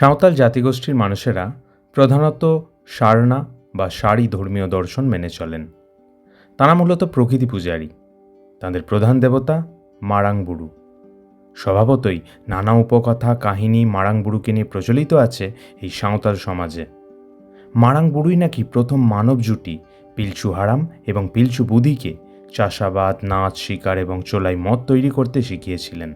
সাঁওতাল জাতিগোষ্ঠীর মানুষেরা প্রধানত সারনা বা সারি ধর্মীয় দর্শন মেনে চলেন। তারা মূলত প্রকৃতি পূজারী। তাদের প্রধান দেবতা মারাংবুড়ু স্বভাবতই নানা উপকথা, কাহিনী মারাংবুড়ুকে নিয়ে প্রচলিত আছে এই সাঁওতাল সমাজে। মারাংবুড়ুই নাকি প্রথম মানব জুটি, পিলচু হারাম এবং পিলচু বুধিকে চাষাবাদ, নাচ, শিকার এবং চোলাই মদ তৈরি করতে শিখিয়েছিলেন।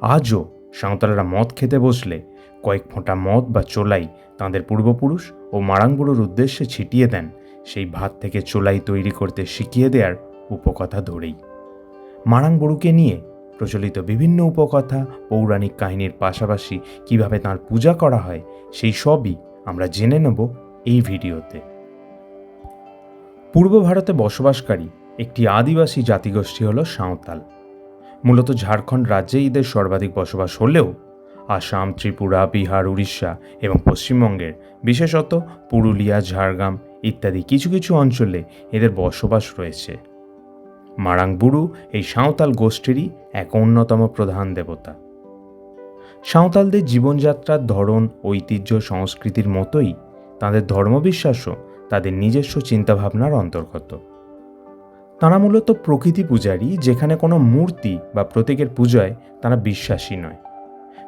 আজও সাঁওতালরা মদ খেতে বসলে কয়েক ফোঁটা মদ বা চোলাই তাঁদের পূর্বপুরুষ ও মারাংবুড়োর উদ্দেশ্যে ছিটিয়ে দেন। সেই ভাত থেকে চোলাই তৈরি করতে শিখিয়ে দেওয়ার উপকথা ধরেই। মারাংবুড়ুকে নিয়ে প্রচলিত বিভিন্ন উপকথা, পৌরাণিক কাহিনীর পাশাপাশি কীভাবে তাঁর পূজা করা হয়, সেই সবই আমরা জেনে নেব এই ভিডিওতে। পূর্ব ভারতে বসবাসকারী একটি আদিবাসী জাতিগোষ্ঠী হল সাঁওতাল। মূলত ঝাড়খণ্ড রাজ্যে এদের সর্বাধিক বসবাস হলেও আসাম, ত্রিপুরা, বিহার, উড়িষ্যা এবং পশ্চিমবঙ্গের, বিশেষত পুরুলিয়া, ঝাড়গ্রাম ইত্যাদি কিছু কিছু অঞ্চলে এদের বসবাস রয়েছে। মারাংবুড়ু এই সাঁওতাল গোষ্ঠীরই এক অন্যতম প্রধান দেবতা। সাঁওতালদের জীবনযাত্রার ধরন, ঐতিহ্য, সংস্কৃতির মতোই তাদের ধর্মবিশ্বাসও তাদের নিজস্ব চিন্তাভাবনার অন্তর্গত। তারা মূলত প্রকৃতি পূজারী যেখানে কোনো মূর্তি বা প্রতীকের পূজায় তারা বিশ্বাসী নয়।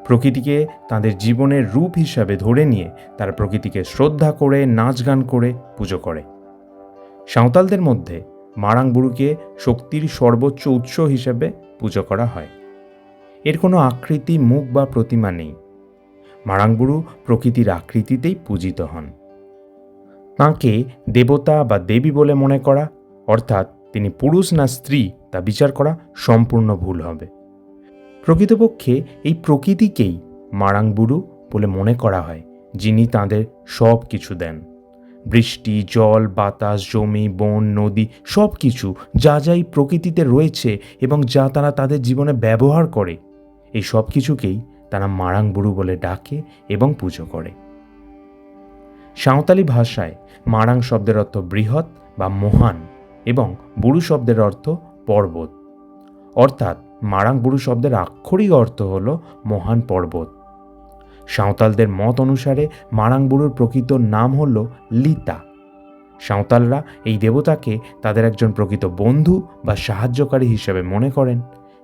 প্রকৃতিকে তাদের জীবনের রূপ হিসাবে ধরে নিয়ে তারা প্রকৃতিকে শ্রদ্ধা করে নাচ গান করে, পুজো করে। সাঁওতালদের মধ্যে মারাংবুড়ুকে শক্তির সর্বোচ্চ উৎস হিসেবে পুজো করা হয়। এর কোনো আকৃতি, মুখ বা প্রতিমা নেই। মারাংবুড়ু প্রকৃতির আকৃতিতেই পূজিত হন। তাঁকে দেবতা বা দেবী বলে মনে করা, অর্থাৎ তিনি পুরুষ না স্ত্রী তা বিচার করা সম্পূর্ণ ভুল হবে। প্রকৃতপক্ষে এই প্রকৃতিকেই মারাংবুড়ু বলে মনে করা হয়, যিনি তাদের সব কিছু দেন। বৃষ্টি, জল, বাতাস, জমি, বন, নদী সব কিছু যা যাই প্রকৃতিতে রয়েছে এবং যা তারা তাদের জীবনে ব্যবহার করে, এই সব কিছুকেই তারা মারাংবুড়ু বলে ডাকে এবং পুজো করে। সাঁওতালি ভাষায় মারাং শব্দের অর্থ বৃহৎ বা মহান এবং বুড়ু শব্দের অর্থ পর্বত। অর্থাৎ মারাং বুড়ু শব্দের আক্ষরিক অর্থ হল মহান পর্বত। সাঁওতালদের মত অনুসারে মারাংবুড়ুর প্রকৃত নাম হল লিতা। সাঁওতালরা এই দেবতাকে তাদের একজন প্রকৃত বন্ধু বা সাহায্যকারী হিসেবে মনে করেন,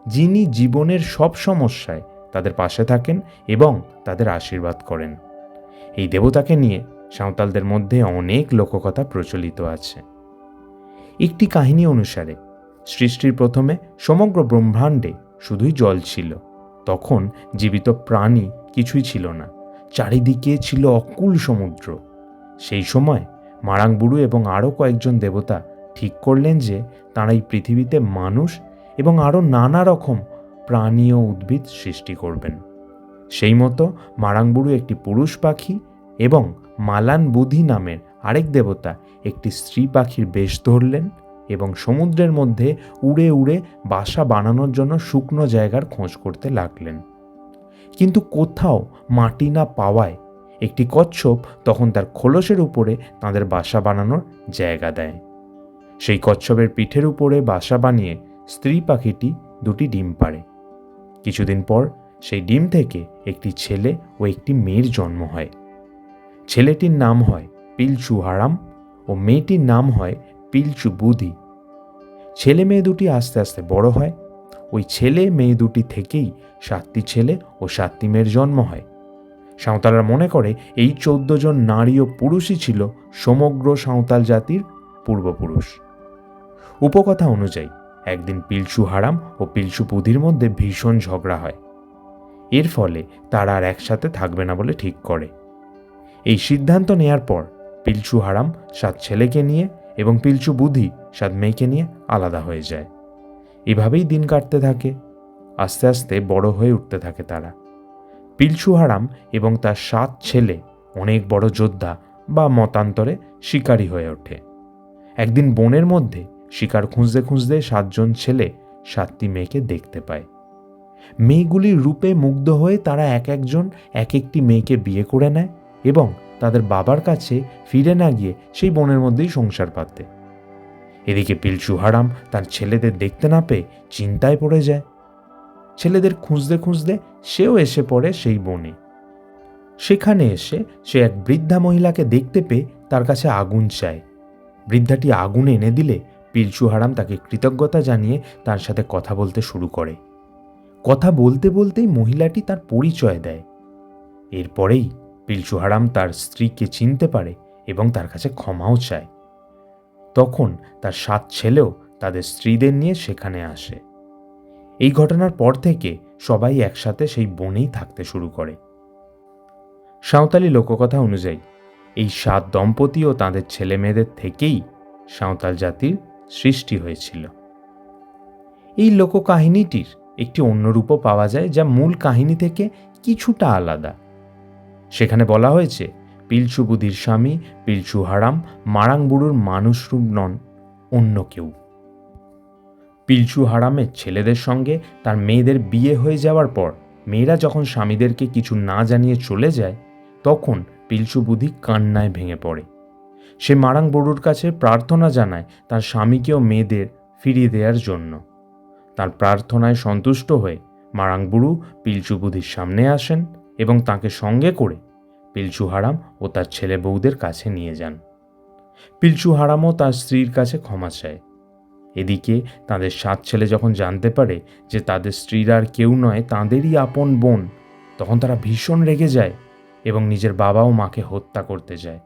যিনি জীবনের সব সমস্যায় তাদের পাশে থাকেন এবং তাদের আশীর্বাদ করেন। এই দেবতাকে নিয়ে সাঁওতালদের মধ্যে অনেক লোককথা প্রচলিত আছে। একটি কাহিনী অনুসারে সৃষ্টির প্রথমে সমগ্র ব্রহ্মাণ্ডে শুধুই জল ছিল। তখন জীবিত প্রাণী কিছুই ছিল না। চারিদিকে ছিল অকুল সমুদ্র। সেই সময় মারাংবুড়ু এবং আরও কয়েকজন দেবতা ঠিক করলেন যে তাঁরা এই পৃথিবীতে মানুষ এবং আরও নানা রকম প্রাণী ও উদ্ভিদ সৃষ্টি করবেন। সেই মতো মারাংবুড়ু একটি পুরুষ পাখি এবং মালান বুধি নামের আরেক দেবতা একটি স্ত্রী পাখির বেশ ধরলেন। এবং সমুদ্রের মধ্যে উড়ে উড়ে বাসা বানানোর জন্য শুকনো জায়গার খোঁজ করতে লাগলেন। কিন্তু কোথাও মাটি না পাওয়ায় একটি কচ্ছপ তখন তার খোলসের উপরে তাদের বাসা বানানোর জায়গা দেয়। সেই কচ্ছপের পিঠের উপরে বাসা বানিয়ে স্ত্রী পাখিটি দুটি ডিম পাড়ে। কিছুদিন পর সেই ডিম থেকে একটি ছেলে ও একটি মেয়ের জন্ম হয়। ছেলেটির নাম হয় পিলচু হারাম ও মেয়েটির নাম হয় পিলচু বুধি। ছেলে মেয়ে দুটি আস্তে আস্তে বড় হয়। ওই ছেলে মেয়ে দুটি থেকেই সাতটি ছেলে ও সাতটি মেয়ের জন্ম হয়। সাঁওতালরা মনে করে এই চোদ্দ জন নারী ও পুরুষই ছিল সমগ্র সাঁওতাল জাতির পূর্বপুরুষ। উপকথা অনুযায়ী, একদিন পিলসু হারাম ও পিলসু পুধির মধ্যে ভীষণ ঝগড়া হয়। এর ফলে তারা আর একসাথে থাকবে না বলে ঠিক করে। এই সিদ্ধান্ত নেয়ার পর পিলচু হারাম সাত ছেলেকে নিয়ে এবং পিলচু বুদ্ধি সাত মেয়েকে নিয়ে আলাদা হয়ে যায়। এভাবেই দিন কাটতে থাকে। আস্তে আস্তে বড় হয়ে উঠতে থাকে তারা। পিলচু হারাম এবং তার সাত ছেলে অনেক বড় যোদ্ধা বা মতান্তরে শিকারী হয়ে ওঠে। একদিন বনের মধ্যে শিকার খুঁজতে খুঁজতে সাতজন ছেলে সাতটি মেয়েকে দেখতে পায়। মেয়েগুলির রূপে মুগ্ধ হয়ে তারা এক একজন এক একটি মেয়েকে বিয়ে করে নেয় এবং তাদের বাবার কাছে ফিরে না গিয়ে সেই বনের মধ্যেই সংসার পাতে এদিকে পিলচু হারাম তার ছেলেদের দেখতে না পেয়ে চিন্তায় পড়ে যায়। ছেলেদের খুঁজতে খুঁজতে সেও এসে পড়ে সেই বনে। সেখানে এসে সে এক বৃদ্ধা মহিলাকে দেখতে পেয়ে তার কাছে আগুন চায়। বৃদ্ধাটি আগুন এনে দিলে পিলচু হারাম তাকে কৃতজ্ঞতা জানিয়ে তার সাথে কথা বলতে শুরু করে। কথা বলতে বলতেই মহিলাটি তার পরিচয় দেয়। এরপরেই পিলচু হারাম তার স্ত্রীকে চিনতে পারে এবং তার কাছে ক্ষমাও চায়। তখন তার সাত ছেলেও তাদের স্ত্রীদের নিয়ে সেখানে আসে। এই ঘটনার পর থেকে সবাই একসাথে সেই বনেই থাকতে শুরু করে। সাঁওতালি লোককথা অনুযায়ী, এই সাত দম্পতি ও তাদের ছেলে মেয়েদের থেকেই সাঁওতাল জাতির সৃষ্টি হয়েছিল। এই লোককাহিনীটির একটি অন্য রূপও পাওয়া যায়, যা মূল কাহিনী থেকে কিছুটা আলাদা। সেখানে বলা হয়েছে, পিলচু বুধির স্বামী, পিলচু হারাম মারাংবুড়ুর মানুষরূপ নন, অন্য কেউ। পিলচু হারামের ছেলেদের সঙ্গে তার মেয়েদের বিয়ে হয়ে যাওয়ার পর মেয়েরা যখন স্বামীদেরকে কিছু না জানিয়ে চলে যায়, তখন পিলচু বুধি কান্নায় ভেঙে পড়ে। সে মারাং বড়ুর কাছে প্রার্থনা জানায় তার স্বামীকেও মেয়েদের ফিরিয়ে দেওয়ার জন্য। তার প্রার্থনায় সন্তুষ্ট হয়ে মারাং বুড়ু পিলচু বুধির সামনে আসেন। এবং তাকে সঙ্গে করে পিলচু হারাম ও তার ছেলে বউদের কাছে নিয়ে যান। পিলচু হারামও তার স্ত্রীর কাছে ক্ষমা চায়। এদিকে তাদের সাত ছেলে যখন জানতে পারে যে তাদের স্ত্রীরা আর কেউ নয়, তাঁদেরই আপন বোন, তখন তারা ভীষণ রেগে যায় এবং নিজের বাবা ও মাকে হত্যা করতে যায়।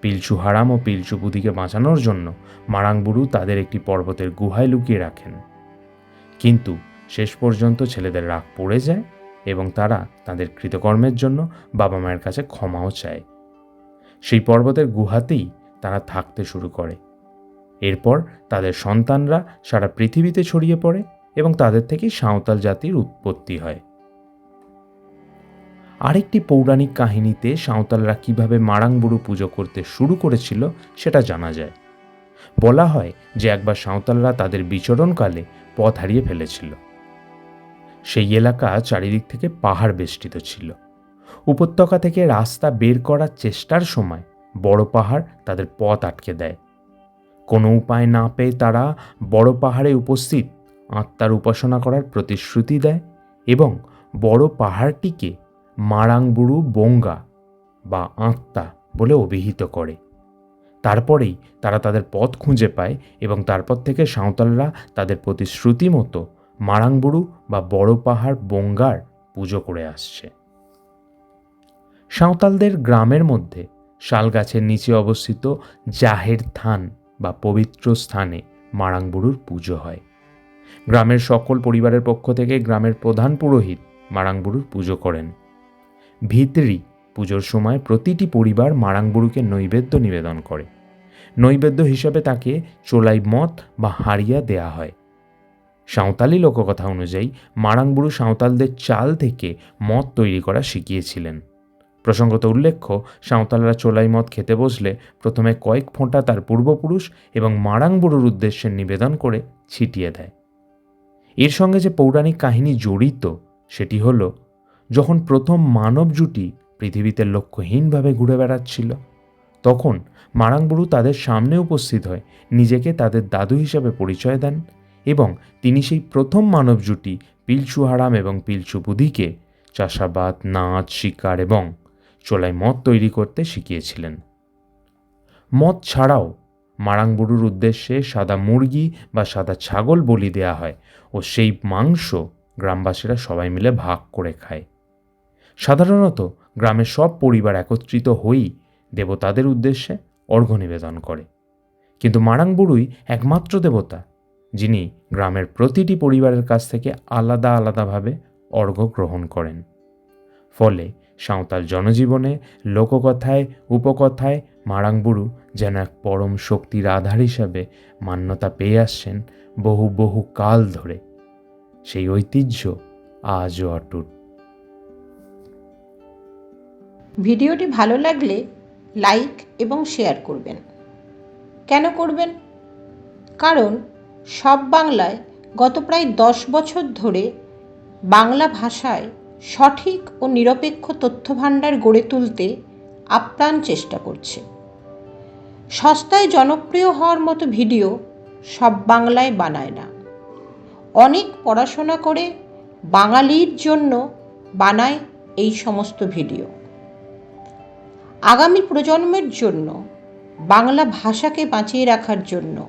পিলচু হারাম ও পিলচু বুদিকে বাঁচানোর জন্য মারাংবুরু তাদের একটি পর্বতের গুহায় লুকিয়ে রাখেন। কিন্তু শেষ পর্যন্ত ছেলেদের রাগ পড়ে যায় এবং তারা তাদের কৃতকর্মের জন্য বাবা মায়ের কাছে ক্ষমাও চায়। সেই পর্বতের গুহাতেই তারা থাকতে শুরু করে। এরপর তাদের সন্তানরা সারা পৃথিবীতে ছড়িয়ে পড়ে এবং তাদের থেকেই সাঁওতাল জাতির উৎপত্তি হয়। আরেকটি পৌরাণিক কাহিনীতে সাঁওতালরা কীভাবে মারাংবুড়ু পুজো করতে শুরু করেছিল সেটা জানা যায়। বলা হয় যে একবার সাঁওতালরা তাদের বিচরণকালে পথ হারিয়ে ফেলেছিল। সেই এলাকা চারিদিক থেকে পাহাড় বেষ্টিত ছিল। উপত্যকা থেকে রাস্তা বের করার চেষ্টার সময় বড় পাহাড় তাদের পথ আটকে দেয়। কোনো উপায় না পেয়ে তারা বড় পাহাড়ে উপস্থিত আত্মার উপাসনা করার প্রতিশ্রুতি দেয় এবং বড় পাহাড়টিকে মারাংবুড়ু বঙ্গা বা আত্মা বলে অভিহিত করে। তারপরেই তারা তাদের পথ খুঁজে পায় এবং তারপর থেকে সাঁওতালরা তাদের প্রতিশ্রুতি মতো মারাংবুড়ু বা বড় পাহাড় বঙ্গার পুজো করে আসছে। সাঁওতালদের গ্রামের মধ্যে শাল গাছের নিচে অবস্থিত জাহের থান বা পবিত্র স্থানে মারাংবুড়ুর পুজো হয়। গ্রামের সকল পরিবারের পক্ষ থেকে গ্রামের প্রধান পুরোহিত মারাংবুড়ুর পুজো করেন। ভিতরি পুজোর সময় প্রতিটি পরিবার মারাংবুড়ুকে নৈবেদ্য নিবেদন করে। নৈবেদ্য হিসাবে তাকে চোলাই মত বা হাড়িয়া দেয়া হয়। সাঁওতালি লোককথা অনুযায়ী মারাংবুড়ু সাঁওতালদের চাল থেকে মদ তৈরি করা শিখিয়েছিলেন। প্রসঙ্গত উল্লেখ্য, সাঁওতালরা চোলাই মদ খেতে বসলে প্রথমে কয়েক ফোঁটা তার পূর্বপুরুষ এবং মারাংবুড়ুর উদ্দেশ্যে নিবেদন করে ছিটিয়ে দেয়। এর সঙ্গে যে পৌরাণিক কাহিনী জড়িত, সেটি হল, যখন প্রথম মানব জুটি পৃথিবীতে লক্ষ্যহীনভাবে ঘুরে বেড়াচ্ছিল, তখন মারাংবুড়ু তাদের সামনে উপস্থিত হয়, নিজেকে তাদের দাদু হিসাবে পরিচয় দেন এবং তিনি সেই প্রথম মানব জুটি পিলচু হারাম এবং পিলচু বুধিকে চাষাবাদ, নাচ, শিকার এবং চোলাই মদ তৈরি করতে শিখিয়েছিলেন। মদ ছাড়াও মারাংবুড়ুর উদ্দেশ্যে সাদা মুরগি বা সাদা ছাগল বলি দেয়া হয় ও সেই মাংস গ্রামবাসীরা সবাই মিলে ভাগ করে খায়। সাধারণত গ্রামের সব পরিবার একত্রিত হয়েই দেবতাদের উদ্দেশ্যে অর্ঘ্য নিবেদন করে। কিন্তু মারাংবুড়ুই একমাত্র দেবতা যিনি গ্রামের প্রতিটি পরিবারের কাছ থেকে আলাদা আলাদাভাবে অর্ঘ্য গ্রহণ করেন। ফলে সাঁওতাল জনজীবনে লোককথায়, উপকথায় মারাংবুরু যেন এক পরম শক্তির আধার হিসাবে মান্যতা পেয়ে আসছেন বহু বহু কাল ধরে। সেই ঐতিহ্য আজও অটুট। ভিডিওটি ভালো লাগলে লাইক এবং শেয়ার করবেন। কেন করবেন? কারণ সব বাংলায় গত প্রায় দশ বছর ধরে বাংলা ভাষায় সঠিক ও নিরপেক্ষ তথ্যভাণ্ডার গড়ে তুলতে আপ্রাণ চেষ্টা করছে। সস্তায় জনপ্রিয় হওয়ার মতো ভিডিও সব বাংলায় বানায় না। অনেক পড়াশোনা করে বাঙালির জন্য বানায় এই সমস্ত ভিডিও। আগামী প্রজন্মের জন্য বাংলা ভাষাকে বাঁচিয়ে রাখার জন্য